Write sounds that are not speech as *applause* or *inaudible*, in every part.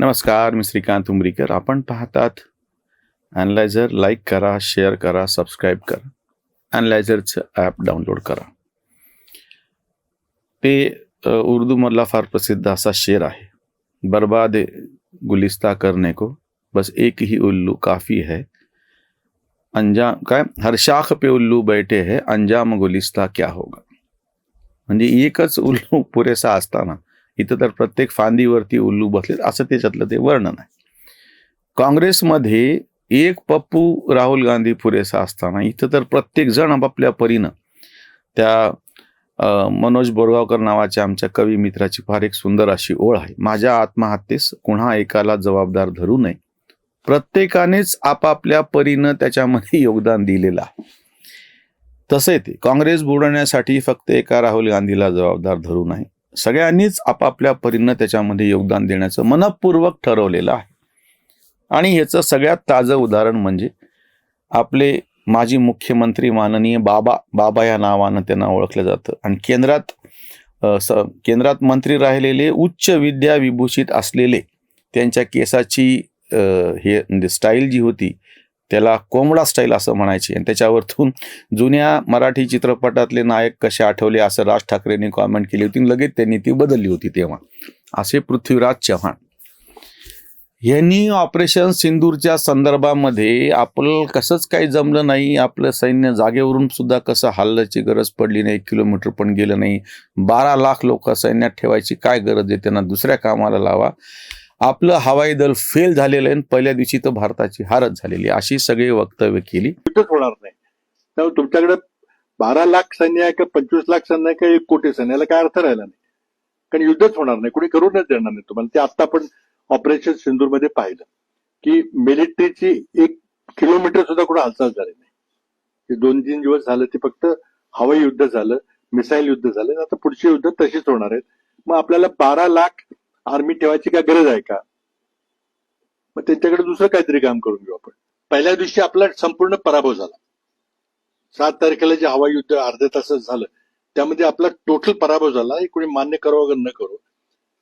नमस्कार मी श्रीकांत उमरीकर. आपण पाहतात अनलायझर लाईक करा शेअर करा सबस्क्राईब करा. अनलायझरचं ॲप डाउनलोड करा. ते उर्दूमधला फार प्रसिद्ध असा शेर आहे. बर्बाद गुलिस्ता करने को बस एक ही उल्लू काफ़ी है. अंजाम काय? हर शाख पे उल्लू बैठे है अंजाम गुलिस्ता क्या होगा? म्हणजे एकच उल्लू पुरेसा असताना इथं तर प्रत्येक फांदीवरती उल्लू बसले असं त्याच्यातलं ते वर्णन आहे. काँग्रेसमध्ये एक पप्पू राहुल गांधी पुरेसा असताना इथं तर प्रत्येक जण आपापल्या परीनं त्या मनोज बोरगावकर नावाच्या आमच्या कवी मित्राची फार एक सुंदर अशी ओळ आहे. माझ्या आत्महत्येस कुणा एकाला जबाबदार धरू नये. प्रत्येकानेच आपापल्या परीनं त्याच्यामध्ये *laughs* योगदान दिलेलं आहे. तसे ते. काँग्रेस बुडवण्यासाठी फक्त एका राहुल गांधीला जबाबदार धरू नये. सगळ्यांनीच आपापल्या परीनं त्याच्यामध्ये योगदान देण्याचं मनपूर्वक ठरवलेलं आहे. आणि ह्याचं सगळ्यात ताजं उदाहरण म्हणजे आपले माजी मुख्यमंत्री माननीय बाबा बाबा या नावानं त्यांना ओळखलं जातं. आणि केंद्रात स केंद्रात मंत्री राहिलेले उच्च विद्या विभूषित असलेले त्यांच्या केसाची हे म्हणजे स्टाईल जी होती त्याला कोंबडा स्टाईल असं म्हणायचे. आणि त्याच्यावरतून जुन्या मराठी चित्रपटातले नायक कसे आठवले असं राज ठाकरेंनी कॉमेंट केली होती. लगेच त्यांनी ती बदलली होती तेव्हा. असे पृथ्वीराज चव्हाण. यांनी ऑपरेशन सिंदूरच्या संदर्भामध्ये आपलं कसंच काही जमलं नाही. आपलं सैन्य जागेवरून सुद्धा कसं हल्ल्याची गरज पडली नाही. किलोमीटर पण गेलं नाही. बारा लाख लोक सैन्यात ठेवायची काय गरज आहे? त्यांना दुसऱ्या कामाला लावा. आपलं हवाई दल फेल झालेलं आहे पहिल्या दिवशी तर भारताची हारच झालेली अशी सगळी वक्तव्य केली. होणार नाही. त्यामुळे तुमच्याकडे बारा लाख सैन्य आहे का पंचवीस लाख सैन्य आहे का एक कोटी सैन्य याला काय अर्थ राहिला नाही. कारण युद्धच होणार नाही. कोणी करूनच देणार नाही तुम्हाला. ते आता आपण ऑपरेशन सिंधूरमध्ये पाहिलं. की मिलिटरीची एक किलोमीटर सुद्धा कुठं हालचाल झाली नाही. ते दोन तीन दिवस झालं ते फक्त हवाई युद्ध झालं मिसाईल युद्ध झालं. आता पुढची युद्ध तशीच होणार आहेत. मग आपल्याला बारा लाख आर्मी ठेवायची काय गरज आहे का? मग त्यांच्याकडे दुसरं काहीतरी काम करून घेऊ आपण. पहिल्या दिवशी आपला संपूर्ण पराभव झाला. सात तारखेला जे हवाई युद्ध अर्ध्या तासात झालं त्यामध्ये आपला टोटल पराभव झाला. हे कोणी मान्य करावं वगैरे न करो?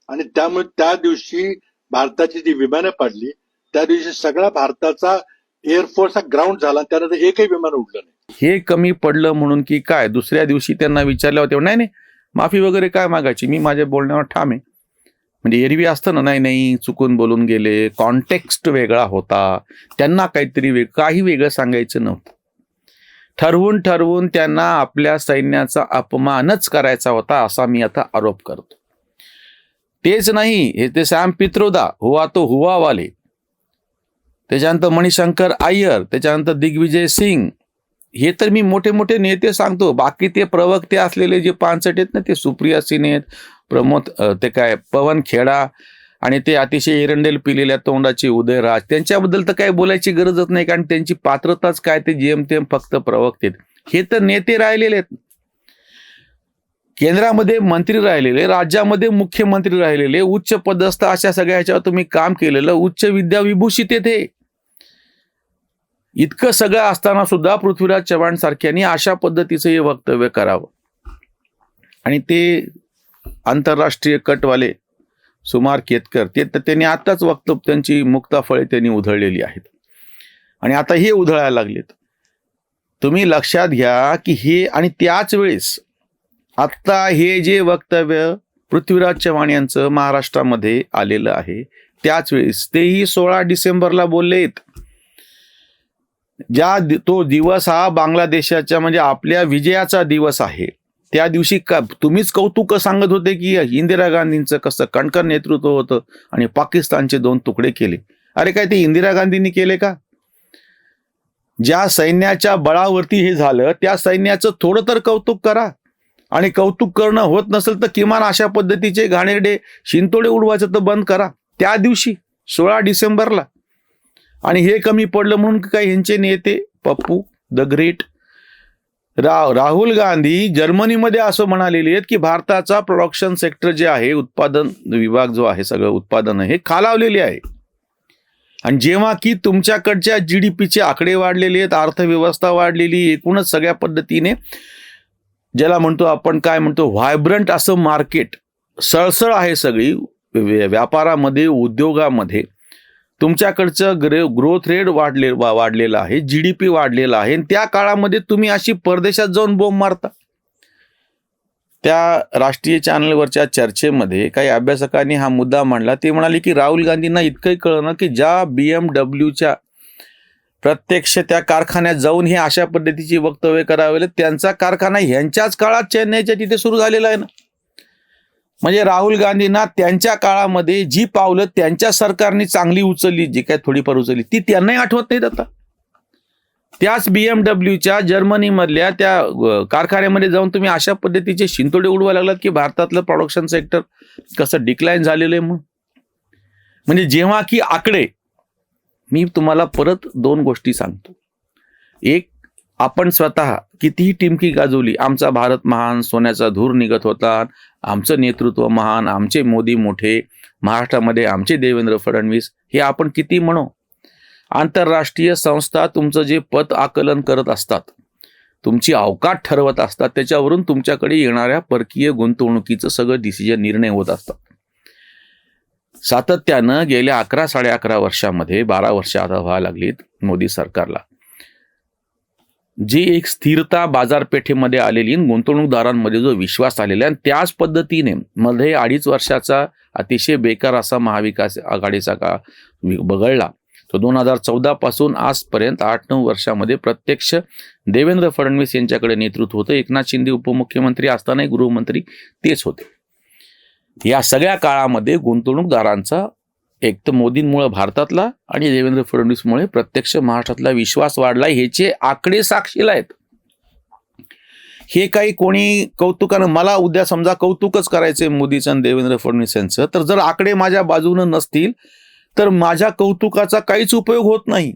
आणि त्यामुळे त्या दिवशी भारताची जी विमानं पाडली त्या दिवशी सगळा भारताचा एअरफोर्स हा ग्राउंड झाला त्यानंतर एकही विमान उडलं नाही. हे कमी पडलं म्हणून की काय? दुसऱ्या दिवशी त्यांना विचारलं होतं नाही नाही माफी वगैरे काय मागायची? मी माझ्या बोलण्यावर ठाम आहे. म्हणजे एरवी असतं ना नाही नाही चुकून बोलून गेले. कॉन्टेक्स्ट वेगळा होता. त्यांना काहीतरी वेग काही वेगळं सांगायचं नव्हतं. ठरवून ठरवून त्यांना आपल्या सैन्याचा अपमानच करायचा होता असा मी आता आरोप करतो. तेच नाही हे ते सॅम पित्रोदा हुवा तो हुवावाले त्याच्यानंतर मणिशंकर आय्यर त्याच्यानंतर दिग्विजय सिंग. हे तर मी मोठे मोठे नेते सांगतो. बाकी ते प्रवक्ते असलेले जे पानसट आहेत ना ते सुप्रिया सिने आहेत प्रमोद ते काय पवन खेडा आणि ते अतिशय एरंडेल पिलेल्या तोंडाचे उदयराज त्यांच्याबद्दल तर काही बोलायची गरजच नाही कारण त्यांची पात्रताच काय ते जेमतेम फक्त प्रवक्ते. हे तर नेते राहिलेले आहेत. केंद्रामध्ये मंत्री राहिलेले राज्यामध्ये मुख्यमंत्री राहिलेले उच्च पदस्थ अशा सगळ्या ह्याच्यावर तुम्ही काम केलेलं उच्च विद्या विभूषित येते इतकं सगळं असताना सुद्धा पृथ्वीराज चव्हाण सारख्यांनी अशा पद्धतीचं हे वक्तव्य करावं. आणि ते आंतरराष्ट्रीय कटवाले सुमार केतकर ते तर त्यांनी आताच वक्तव्य त्यांची मुक्ताफळे त्यांनी उधळलेली आहेत. आणि आता हे उधळायला लागलेत. तुम्ही लक्षात घ्या की हे आणि त्याच वेळेस आत्ता हे जे वक्तव्य पृथ्वीराज चव्हाण यांचं महाराष्ट्रामध्ये आलेलं आहे त्याच वेळेस तेही सोळा डिसेंबरला बोललेत ज्या दि- तो दिवस हा बांगलादेशाच्या म्हणजे आपल्या विजयाचा दिवस आहे. त्या दिवशी का तुम्हीच कौतुक सांगत होते की इंदिरा गांधींचं कसं कणकण नेतृत्व होतं आणि पाकिस्तानचे दोन तुकडे केले. अरे काय ते इंदिरा गांधींनी केले का? ज्या सैन्याच्या बळावरती हे झालं त्या सैन्याचं थोडं तर कौतुक करा. आणि कौतुक करणं होत नसेल तर किमान अशा पद्धतीचे घाणेरडे शिंतोडे उडवायचं तर बंद करा. त्या दिवशी सोळा डिसेंबरला. आणि हे कमी पडलं म्हणून काही ह्यांचे नेते पप्पू द ग्रेट रा राहुल गांधी जर्मनीमध्ये असं म्हणालेले आहेत की भारताचा प्रोडक्शन सेक्टर जे आहे उत्पादन विभाग जो आहे सगळं उत्पादन हे खालावलेले आहे. आणि जेव्हा की तुमच्याकडच्या जी डी पीचे आकडे वाढलेले आहेत अर्थव्यवस्था वाढलेली एकूणच सगळ्या पद्धतीने ज्याला म्हणतो आपण काय म्हणतो व्हायब्रंट असं मार्केट सळसळ आहे सगळी व्यापारामध्ये उद्योगामध्ये. तुमच्याकडचं ग्रे ग्रोथ रेट वाढले वाढलेलं आहे जी डी पी वाढलेला आहे. आणि त्या काळामध्ये तुम्ही अशी परदेशात जाऊन बोंब मारता. त्या राष्ट्रीय चॅनलवरच्या चर्चेमध्ये काही अभ्यासकांनी हा मुद्दा मांडला. ते म्हणाले की राहुल गांधींना इतकंही कळलं की ज्या बी एम डब्ल्यूच्या प्रत्यक्ष त्या कारखान्यात जाऊन हे अशा पद्धतीची वक्तव्य करावे त्यांचा कारखाना ह्यांच्याच काळात चेन्नईच्या तिथे सुरू झालेला आहे ना. म्हणजे राहुल गांधींना त्यांच्या काळामध्ये जी पावलं त्यांच्या सरकारने चांगली उचलली जी काय थोडीफार उचलली ती त्यांनाही आठवत नाहीत आता. त्याच बीएमडब्ल्यूच्या जर्मनीमधल्या त्या कारखान्यामध्ये जाऊन तुम्ही अशा पद्धतीचे शिंतोडे उडवायला लागलात की भारतातलं प्रोडक्शन सेक्टर कसं डिक्लाईन झालेलं आहे म्हणून म्हणजे जेव्हा की आकडे मी तुम्हाला परत दोन गोष्टी सांगतो. एक आपण स्वतः कितीही टिमकी गाजवली आमचा भारत महान सोन्याचा धूर निघत होता आमचं नेतृत्व महान आमचे मोदी मोठे महाराष्ट्रामध्ये आमचे देवेंद्र फडणवीस हे आपण किती म्हणू? आंतरराष्ट्रीय संस्था तुमचं जे पत आकलन करत असतात तुमची अवकात ठरवत असतात त्याच्यावरून तुमच्याकडे येणाऱ्या परकीय गुंतवणुकीचं सगळं डिसिजन निर्णय होत असतात. सातत्यानं गेल्या अकरा साडे अकरा वर्षामध्ये बारा वर्ष आता व्हायला लागलीत मोदी सरकारला. जी एक स्थिरता बाजारपेठेमध्ये आलेली आणि गुंतवणूकदारांमध्ये जो विश्वास आलेला आहे त्याच पद्धतीने मध्ये अडीच वर्षाचा अतिशय बेकार असा महाविकास आघाडीचा का बगळला तो दोन हजार चौदा पासून आजपर्यंत आठ नऊ वर्षामध्ये प्रत्यक्ष देवेंद्र फडणवीस यांच्याकडे नेतृत्व होतं. एकनाथ शिंदे उपमुख्यमंत्री असतानाही गृहमंत्री तेच होते. या सगळ्या काळामध्ये गुंतवणूकदारांचा एक तर मोदींमुळे भारतातला आणि देवेंद्र फडणवीसमुळे प्रत्यक्ष महाराष्ट्रातला विश्वास वाढला ह्याचे आकडे साक्षीला आहेत. हे काही कोणी कौतुकानं मला उद्या समजा कौतुकच करायचे मोदीचं आणि देवेंद्र फडणवीस यांचं तर जर आकडे माझ्या बाजूनं नसतील तर माझ्या कौतुकाचा काहीच उपयोग होत नाही.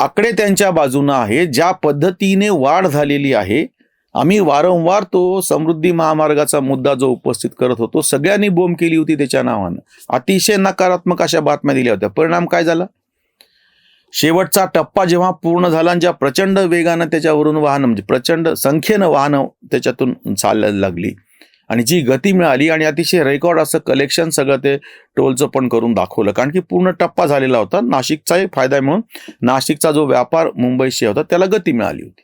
आकडे त्यांच्या बाजूनं आहे ज्या पद्धतीने वाढ झालेली आहे आम्ही वारंवार तो समृद्धी महामार्गाचा मुद्दा जो उपस्थित करत होतो सगळ्यांनी बोंब केली होती त्याच्या नावानं. अतिशय नकारात्मक अशा बातम्या दिल्या होत्या. परिणाम काय झाला? शेवटचा टप्पा जेव्हा पूर्ण झाला आणि ज्या प्रचंड वेगानं त्याच्यावरून वाहनं म्हणजे प्रचंड संख्येनं वाहनं त्याच्यातून चालायला लागली आणि जी गती मिळाली आणि अतिशय रेकॉर्ड असं कलेक्शन सगळं ते टोलचं पण करून दाखवलं. कारण की पूर्ण टप्पा झालेला होता. नाशिकचाही फायदा आहे म्हणून नाशिकचा जो व्यापार मुंबईशी होता त्याला गती मिळाली होती.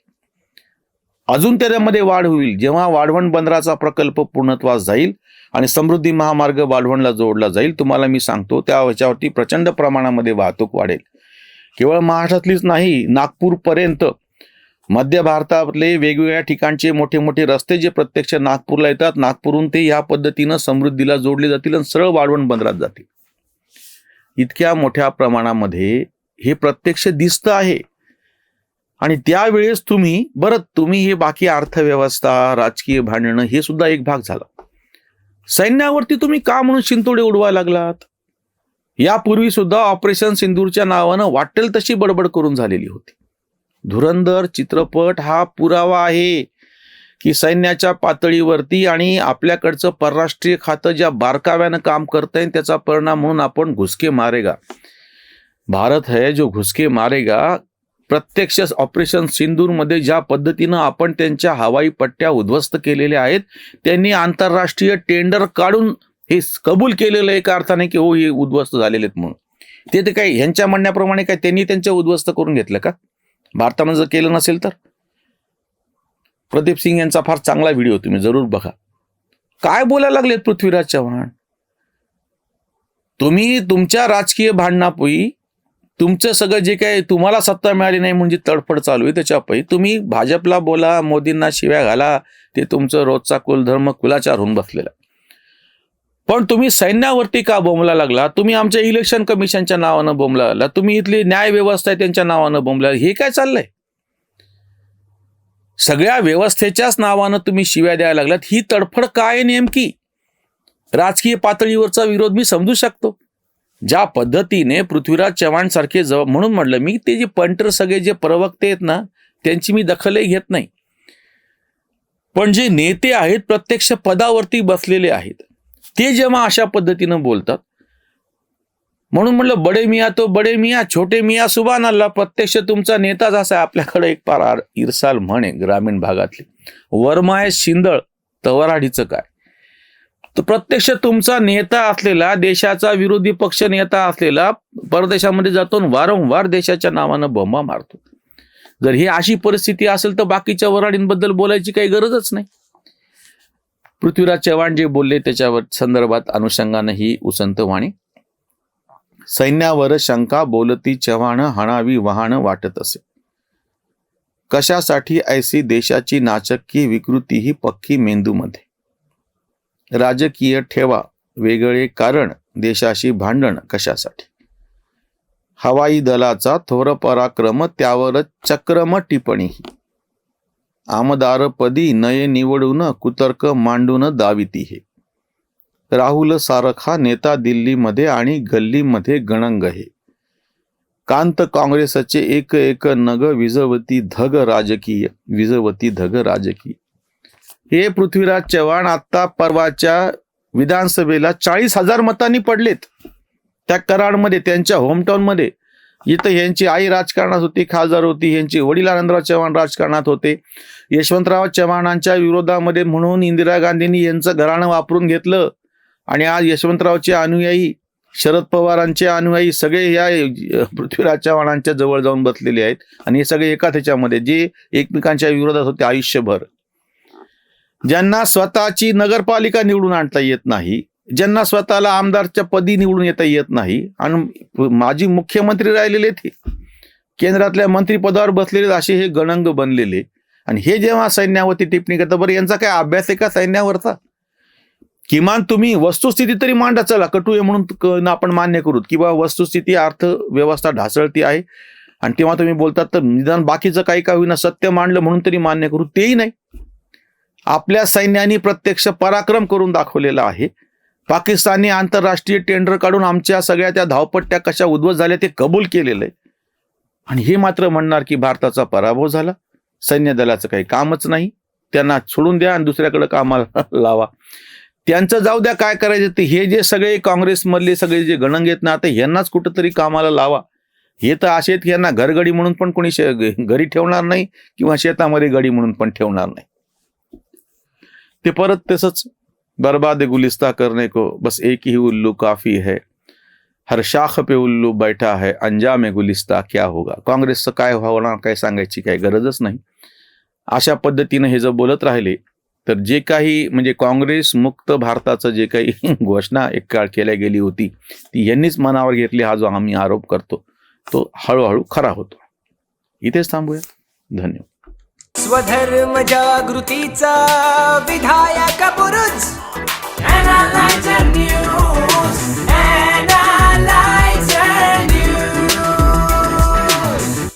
अजून त्याच्यामध्ये वाढ होईल. जेव्हा वाढवण बंदराचा प्रकल्प पूर्णत्वास जाईल आणि समृद्धी महामार्ग वाढवणला जोडला जाईल तुम्हाला मी सांगतो त्या ह्याच्यावरती प्रचंड प्रमाणामध्ये वाहतूक वाढेल. केवळ महाराष्ट्रातलीच नाही नागपूरपर्यंत. मध्य भारतातले वेगवेगळ्या ठिकाणचे मोठे मोठे रस्ते जे प्रत्यक्ष नागपूरला येतात नागपूरहून ते या पद्धतीनं समृद्धीला जोडले जातील आणि सरळ वाढवण बंदरात जातील. इतक्या मोठ्या प्रमाणामध्ये हे प्रत्यक्ष दिसतं आहे. आणि त्यावेळेस तुम्ही बरं तुम्ही हे बाकी अर्थव्यवस्था राजकीय भांडणं हे सुद्धा एक भाग झाला. सैन्यावरती तुम्ही का म्हणून शिंतोडे उडवायला लागलात? यापूर्वी सुद्धा ऑपरेशन सिंदूरच्या नावानं वाटेल तशी बडबड करून झालेली होती. धुरंधर चित्रपट हा पुरावा आहे की सैन्याच्या पातळीवरती आणि आपल्याकडचं परराष्ट्रीय खातं ज्या बारकाव्यानं काम करतंय त्याचा परिणाम म्हणून आपण घुसके मारेगा. भारत है जो घुसके मारेगा प्रत्यक्ष ऑपरेशन सिंदूरमध्ये ज्या पद्धतीनं आपण त्यांच्या हवाई पट्ट्या उद्ध्वस्त केलेल्या आहेत त्यांनी आंतरराष्ट्रीय टेंडर काढून हे कबूल केलेलं आहे एका अर्थाने की हो हे उद्ध्वस्त झालेले आहेत म्हणून. ते ते काय ह्यांच्या म्हणण्याप्रमाणे काय त्यांनी त्यांच्या उद्ध्वस्त करून घेतलं का? भारतानं जर केलं नसेल तर? प्रदीप सिंग यांचा फार चांगला व्हिडिओ तुम्ही जरूर बघा. काय बोलायला लागलेत पृथ्वीराज चव्हाण? तुम्ही तुमच्या राजकीय भांडणापुई तुमचं सगळं जे काही तुम्हाला सत्ता मिळाली नाही म्हणजे तडफड चालू आहे त्याच्यापैकी तुम्ही भाजपला बोला मोदींना शिव्या घाला ते तुमचं रोजचा कुलधर्म कुलाचार होऊन बसलेला पण तुम्ही सैन्यावरती का बोंबला लागला? तुम्ही आमच्या इलेक्शन कमिशनच्या नावानं बोंबला लागला. तुम्ही इथली न्याय व्यवस्था आहे त्यांच्या नावानं बोंबला हे काय चाललंय? सगळ्या व्यवस्थेच्याच नावानं तुम्ही शिव्या द्यायला लागलात. ही तडफड काय नेमकी? राजकीय पातळीवरचा विरोध मी समजू शकतो. ज्या पद्धतीने पृथ्वीराज चव्हाण सारखे जव म्हणून म्हटलं मी ते जे पंटर सगळे जे प्रवक्ते आहेत ना त्यांची मी दखलही घेत नाही. पण जे नेते आहेत प्रत्यक्ष पदावरती बसलेले आहेत ते जेव्हा अशा पद्धतीनं बोलतात म्हणून म्हटलं बडे मिया तो बडे मिया छोटे मिया सुबान अल्ला प्रत्यक्ष तुमचा नेताच असा आहे आपल्याकडे एक पार ईरसाल इरसाल म्हणे ग्रामीण भागातली. आहे शिंदळ तवराडीचं काय? तर प्रत्यक्ष तुमचा नेता असलेला देशाचा विरोधी पक्ष नेता असलेला परदेशामध्ये जातो वारंवार देशाच्या नावानं बोंबा मारतो. जर ही अशी परिस्थिती असेल तर बाकीच्या वराडींबद्दल बोलायची काही गरजच नाही. पृथ्वीराज चव्हाण जे बोलले त्याच्यावर संदर्भात अनुषंगानं ही उसंत वाणी. सैन्यावर शंका बोलती चव्हाण हणावी वाहन वाटत असे. कशासाठी ऐसी देशाची नाचक्की विकृती ही पक्की मेंदूमध्ये? राजकीय ठेवा वेगळे कारण देशाशी भांडण कशासाठी? हवाई दलाचा थोर पराक्रम त्यावरच चक्रम टिप्पणी आमदारपदी नये निवडून कुतर्क मांडून दाविती हे. राहुल सारखा नेता दिल्लीमध्ये आणि गल्लीमध्ये गणंग हे. कांत काँग्रेसचे एक एक नग विजवती धग राजकीय विजवती धग राजकीय. हे पृथ्वीराज चव्हाण आता परवाच्या विधानसभेला चाळीस हजार मतांनी पडलेत. त्या कराडमध्ये त्यांच्या होमटाऊनमध्ये इथं यांची आई राजकारणात होती खासदार होती यांची वडील आनंदराव चव्हाण राजकारणात होते. यशवंतराव चव्हाणांच्या विरोधामध्ये म्हणून इंदिरा गांधींनी यांचं घराणं वापरून घेतलं. आणि आज यशवंतरावचे अनुयायी शरद पवारांचे अनुयायी सगळे या पृथ्वीराज चव्हाणांच्या जवळ जाऊन बसलेले आहेत. आणि हे सगळे एका त्याच्यामध्ये जे एकमेकांच्या विरोधात होते आयुष्यभर. ज्यांना स्वतःची नगरपालिका निवडून आणता येत नाही ज्यांना स्वतःला आमदारच्या पदी निवडून येता येत नाही आणि माजी मुख्यमंत्री राहिलेले ते केंद्रातल्या मंत्रीपदावर बसलेले असे हे गणंग बनलेले. आणि हे जेव्हा सैन्यावरती टिप्पणी करतात बरं यांचा काय अभ्यास आहे का सैन्यावरचा? किमान तुम्ही वस्तुस्थिती तरी मांडा चला कटू आहे म्हणून आपण मान्य करू किंवा वस्तुस्थिती अर्थव्यवस्था ढासळती आहे आणि तेव्हा तुम्ही बोलतात तर निदान बाकीचं काही का होईना सत्य मांडलं म्हणून तरी मान्य करू तेही नाही. आपल्या सैन्याने प्रत्यक्ष पराक्रम करून दाखवलेला आहे. पाकिस्तानी आंतरराष्ट्रीय टेंडर काढून आमच्या सगळ्या त्या धावपट्ट्या कशा उद्ध्वस्त झाल्या ते कबूल केलेलं आहे. आणि हे मात्र म्हणणार की भारताचा पराभव झाला. सैन्य दलाचं काही कामच नाही. त्यांना सोडून द्या आणि दुसऱ्याकडे कामाला *laughs* लावा. त्यांचं जाऊ द्या काय करायचं ते हे जे सगळे काँग्रेसमधले सगळे जे गणंग आहेत ना आता यांनाच कुठंतरी कामाला लावा. हे तर असे आहेत की यांना घरगडी म्हणून पण कोणी शे- घरी ठेवणार नाही किंवा शेतामध्ये गडी म्हणून पण ठेवणार नाही. ते परत तसंच बर्बाद गुलिस्ता करने को बस एक ही उल्लू काफी है। हर शाख पे उल्लू बैठा है। अंजाम गुलिस्ता क्या होगा? काँग्रेसचं काय होणार काय सांगायची काही गरजच नाही। अशा पद्धतीनं हे जर बोलत राहिले तर जे काही म्हणजे काँग्रेस मुक्त भारताचं जे काही *laughs* घोषणा एक काळ केल्या गेली होती ती यांनीच मनावर घेतली. हा जो आम्ही आरोप करतो तो हळूहळू खरा होतो. इथेच थांबूया. धन्यवाद. स्वधर्म जागृतीचा विधायक पुरुष